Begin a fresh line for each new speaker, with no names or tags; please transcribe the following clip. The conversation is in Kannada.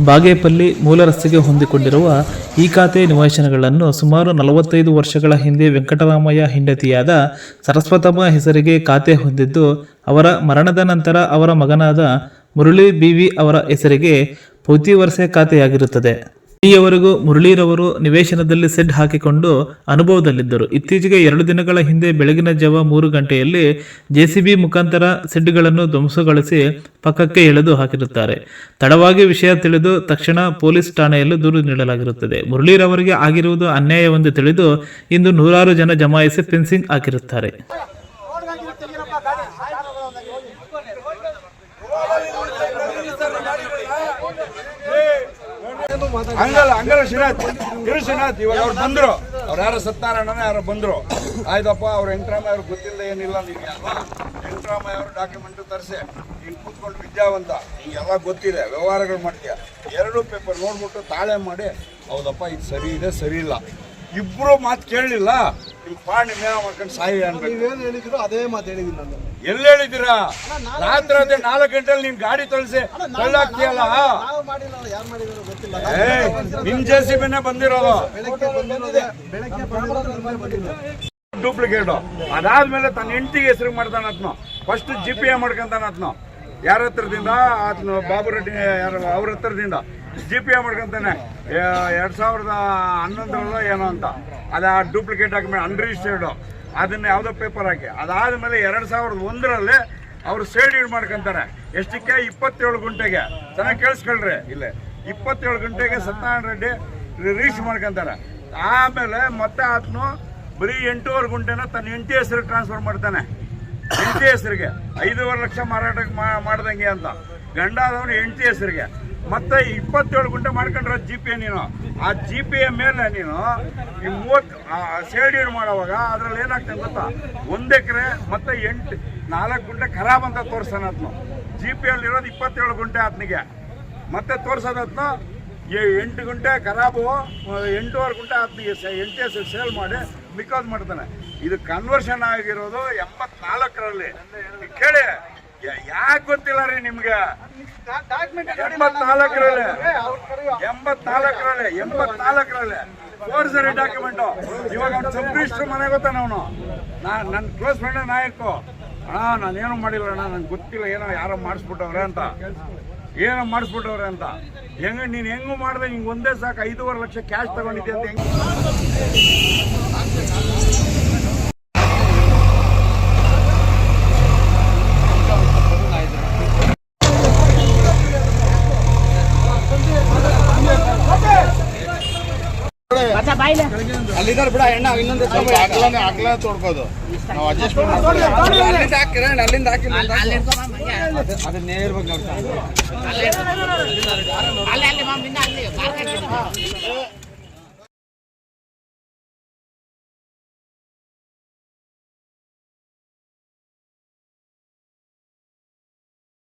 ಬಾಗೇಪಲ್ಲಿ ಮೂಲ ರಸ್ತೆಗೆ ಹೊಂದಿಕೊಂಡಿರುವ ಈ ಖಾತೆ ನಿವೇಶನಗಳನ್ನು ಸುಮಾರು ನಲವತ್ತೈದು ವರ್ಷಗಳ ಹಿಂದೆ ವೆಂಕಟರಾಮಯ್ಯ ಹೆಂಡತಿಯಾದ ಸರಸ್ವತಮ್ಮ ಹೆಸರಿಗೆ ಖಾತೆ ಹೊಂದಿದ್ದು, ಅವರ ಮರಣದ ನಂತರ ಅವರ ಮಗನಾದ ಮುರಳಿ ಬಿವಿ ಅವರ ಹೆಸರಿಗೆ ಪ್ರತಿ ವರ್ಷ ಖಾತೆಯಾಗಿರುತ್ತದೆ. ಇಲ್ಲಿಯವರೆಗೂ ಮುರಳೀರವರು ನಿವೇಶನದಲ್ಲಿ ಸೆಡ್ ಹಾಕಿಕೊಂಡು ಅನುಭವದಲ್ಲಿದ್ದರು. ಇತ್ತೀಚೆಗೆ ಎರಡು ದಿನಗಳ ಹಿಂದೆ ಬೆಳಗಿನ ಜಾವ ಮೂರು ಗಂಟೆಯಲ್ಲಿ ಜೆಸಿಬಿ ಮುಖಾಂತರ ಸೆಡ್ಗಳನ್ನು ಧ್ವಂಸಗೊಳಿಸಿ ಪಕ್ಕಕ್ಕೆ ಎಳೆದು ಹಾಕಿರುತ್ತಾರೆ. ತಡವಾಗಿ ವಿಷಯ ತಿಳಿದು ತಕ್ಷಣ ಪೊಲೀಸ್ ಠಾಣೆಯಲ್ಲಿ ದೂರು ನೀಡಲಾಗಿರುತ್ತದೆ. ಮುರಳೀರವರಿಗೆ ಆಗಿರುವುದು ಅನ್ಯಾಯವೆಂದು ತಿಳಿದು ಇಂದು ನೂರಾರು ಜನ ಜಮಾಯಿಸಿ ಫೆನ್ಸಿಂಗ್ ಹಾಕಿರುತ್ತಾರೆ.
ಹಂಗಲ್ಲ ಹಂಗಲ್ಲ ಶ್ರೀನಾಥ್. ಇರು ಶ್ರೀನಾಥ್, ಇವಾಗ ಅವ್ರು ಬಂದ್ರು. ಅವ್ರು ಯಾರೋ ಸತ್ಯನಾರಾಯಣನ ಯಾರೋ ಬಂದ್ರು. ಆಯ್ತಪ್ಪ, ಅವ್ರು ವೆಂಕಟರಾಮಯ್ಯ ಅವ್ರು ಗೊತ್ತಿಲ್ಲ ಏನಿಲ್ಲ ನಿಮಗೆ ಅಲ್ವಾ ವೆಂಕಟರಾಮಯ್ಯ ಅವ್ರ ಡಾಕ್ಯುಮೆಂಟ್ ತರಿಸಿ ನೀನು ಕೂತ್ಕೊಂಡು ವಿದ್ಯಾವಂತ. ಹಿಂಗೆಲ್ಲ ಗೊತ್ತಿದೆ, ವ್ಯವಹಾರಗಳು ಮಾಡ್ತೀಯ. ಎರಡು ಪೇಪರ್ ನೋಡ್ಬಿಟ್ಟು ತಾಳೆ ಮಾಡಿ, ಹೌದಪ್ಪ, ಇದು ಸರಿ ಇದೆ, ಸರಿ ಇಲ್ಲ. ಇಬ್ರು ಮಾತು ಕೇಳಲಿಲ್ಲ. ನಿಮ್ ಪಾಣಿ ಮೇಲ ಮಾಡ್ಕೊಂಡು ಸಾಯಿ ಅನ್ಬೇಕು.
ನೀವೇನು ಹೇಳಿದ್ರು ಅದೇ ಮಾತು ಹೇಳಿದ್ದೀನಿ ನಾನು.
ಎಲ್ಲಿ ಹೇಳಿದ್ದೀರಾ ರಾತ್ರಿ ಅದೇ ನಾಲ್ಕು ಗಂಟೆಲಿ ನೀನ್ ಗಾಡಿ ತೊಳಸಿ ಕಳ್ಳಾಕ್ತಿಯಲ್ಲ
ನಾವು ಮಾಡಿಲ್ಲ ಯಾರು ಮಾಡಿದ್ರು ಗೊತ್ತಿಲ್ಲ.
ಏ ನಿಮ್ ಜೆ ಸಿ ಬಿನೇ ಬಂದಿರೋದು.
ಬೆಳಗ್ಗೆ ಬಂದಿರೋದೇ ಬೆಳಗ್ಗೆ ಬಂದಿರೋದು ಬಂದಿಲ್ಲ
ಡೂಪ್ಲಿಕೇಟ್ ಅದಾದ್ಮೇಲೆ ತನ್ನ ಹೆಂಡತಿಗೆ ಹೆಸರು ಮಾಡ್ತಾನ ಆತ್ನು ಫಸ್ಟ್ ಜಿ ಪಿ ಎ ಮಾಡ್ಕೊಂತಾನ ಆತ್ನು ಯಾರ ಹತ್ರದಿಂದ? ಆತನು ಬಾಬು ರೆಡ್ಡಿ ಯಾರ ಅವ್ರ ಹತ್ರದಿಂದ. ಜಿ ಪಿ ಎ ಮಾಡ್ಕೊಂತಾನೆ. ಎರಡು ಸಾವಿರದ ಹನ್ನೊಂದರಲ್ಲೋ ಏನೋ ಅಂತ. ಅದ ಡೂಪ್ಲಿಕೇಟ್ ಡಾಕ್ಯುಮೆಂಟ್ ಅನ್ರಿಜಿಸ್ಟರ್ಡ್ ಅದನ್ನ ಯಾವುದೋ ಪೇಪರ್ ಹಾಕಿ. ಅದಾದ್ಮೇಲೆ ಎರಡು ಸಾವಿರದ ಒಂದರಲ್ಲಿ ಅವರು ಸೇಡ್ ಮಾಡ್ಕೊಂತಾರೆ. ಎಷ್ಟಕ್ಕೆ? ಇಪ್ಪತ್ತೇಳು ಗಂಟೆಗೆ. ಚೆನ್ನಾಗಿ ಕೇಳಿಸ್ಕೊಳ್ರಿ. ಇಲ್ಲೇ. ಇಪ್ಪತ್ತೇಳು ಗಂಟೆಗೆ ಸತ್ಯನಾರಾಯಣ ರೆಡ್ಡಿ ರೀಚ್ ಮಾಡ್ಕೊಂತಾರೆ. ಆಮೇಲೆ ಮತ್ತೆ ಆತನು ಬರೀ ಎಂಟೂವರೆ ಗುಂಟೆನ ತನ್ನ ಎಂಟಿ ಹೆಸರು ಟ್ರಾನ್ಸ್ಫರ್ ಮಾಡ್ತಾನೆ. ಎಂಟಿ ಹೆಸರಿಗೆ ಐದೂವರೆ ಲಕ್ಷ ಮಾರಾಟಕ್ಕೆ ಮಾ- ಮಾಡ್ದಂಗೆ ಅಂತ. ಗಂಡ ಆದವನು ಎಂಟಿ ಹೆಸರಿಗೆ ಮತ್ತೆ ಇಪ್ಪತ್ತೇಳು ಗುಂಟೆ ಮಾಡ್ಕೊಂಡ್ರೆ ಜಿ ಪಿ ನೀನು. ಆ ಜಿ ಪಿ ಮೇಲೆ ನೀನು ಈ ಮೂವತ್ತು ಸೇಡಿಯರ್ ಮಾಡೋವಾಗ ಅದ್ರಲ್ಲಿ ಏನಾಗ್ತದೆ ಗೊತ್ತಾ? ಒಂದು ಎಕರೆ ಮತ್ತೆ ಎಂಟು, ನಾಲ್ಕು ಗುಂಟೆ ಖರಾಬ್ ಅಂತ ತೋರಿಸ್ತಾನೆ ಅದನ್ನು ಜಿ ಪಿ ಅಲ್ಲಿ ಇರೋದು ಇಪ್ಪತ್ತೇಳು ಗುಂಟೆ ಆತನಿಗೆ ಮತ್ತೆ ತೋರ್ಸೋದತ್ನ ಎಂಟು ಗಂಟೆ ಖರಾಬು ಎಂಟೂವರೆ ಗುಂಟೆ ಆತನಿಗೆ ಎಂಟು ಸೇಲ್ ಮಾಡಿ ಬಿಕಾಸ್ ಮಾಡ್ತಾನೆ. ಇದು ಕನ್ವರ್ಷನ್ ಆಗಿರೋದು ಎಂಬತ್ನಾಲ್ಕರಲ್ಲಿ. ಕೇಳಿ ಯಾಕೆ ಗೊತ್ತಿಲ್ಲ ರೀ ನಿಮ್ಗೆ? ಎಂಬತ್ನಾಲ್ಕರಲ್ಲಿ. ಎಂಬತ್ನಾಲ್ಕರಲ್ಲಿ ಎಂಬತ್ನಾಲ್ಕರಲ್ಲಿ ತೋರಿಸ್ರಿ ಡಾಕ್ಯುಮೆಂಟ್ ಇವಾಗ ಅವ್ನು ಸಬ್ರಿಸ್ಟ್ರು ಮನೆ ಗೊತ್ತಾನ ಅವನು ನಾ ನನ್ನ ಕ್ಲೋಸ್ ಫ್ರೆಂಡ್ ನಾಯಕು. ಅಣ್ಣ ನಾನೇನು ಮಾಡಿಲ್ಲ ಅಣ್ಣ ನಂಗೆ ಗೊತ್ತಿಲ್ಲ ಏನೋ ಯಾರೋ ಮಾಡಿಸ್ಬಿಟ್ಟವ್ರೆ ಅಂತ. ಏನೋ ಮಾಡಿಸ್ಬಿಟ್ಟವ್ರೆ ಅಂತ. ಹೆಂಗ ನೀನು ಹೆಂಗು ಮಾಡಿದೆ? ಹಿಂಗೆ ಒಂದೇ ಸಾಕು ಐದೂವರೆ ಲಕ್ಷ ಕ್ಯಾಶ್ ತಗೊಂಡಿದ್ದೆ ಅಂತ ಹೆಂಗ್
ಅಲ್ಲಿದ್ದಾರೆ ಬಿಡ ಎಣ್ಣ ಇನ್ನೊಂದು
ಅಗಲನೇ ಅಗಲ ತೋಡ್ಕೋದು. ನಾವು ಅಡ್ಜಸ್ಟ್ಮೆಂಟ್
ಅಲ್ಲಿಂದ ಹಾಕಿರ ಅಲ್ಲಿಂದ ಹಾಕಿ ಅದು ನೋಡ್ತಾ